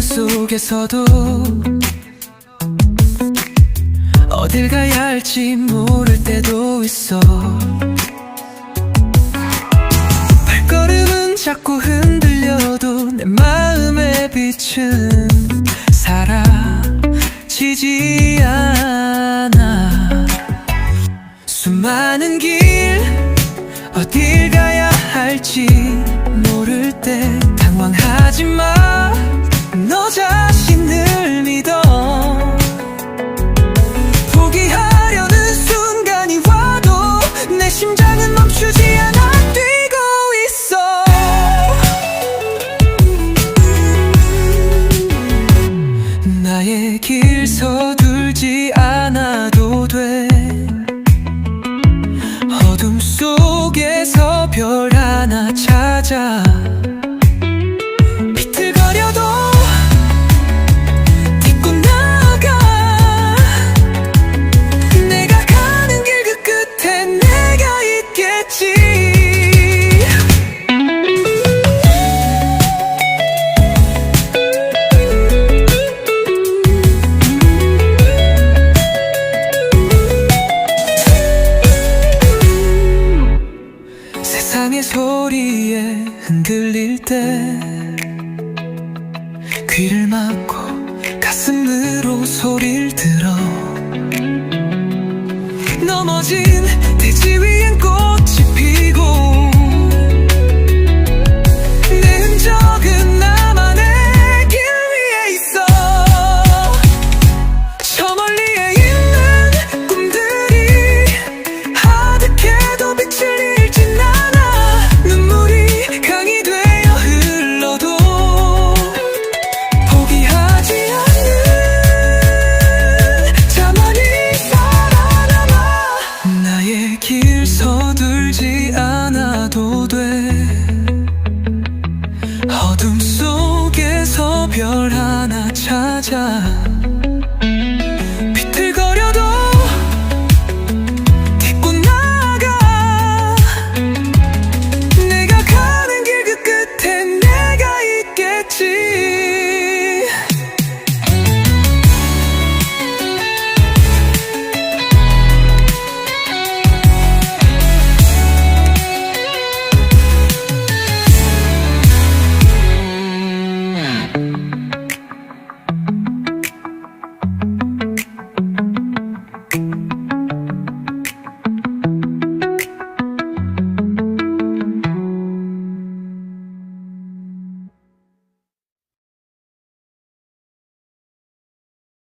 속에서도 어딜 가야 할지 모를 때도 있어 발걸음은 자꾸 흔들려도 내 마음의 빛은 사라지지 않아 수많은 길 어딜 가야 할지 모를 때 당황하지 마. 길 서둘지 않아도 돼. 어둠 속에서 별 하나 찾아 세상의 소리에 흔들릴 때 귀를 막고 가슴으로 소리를 들어 넘어진 대지 위엔 꽃 길 서둘지 않아도 돼. 어둠 속에서 별 하나 찾아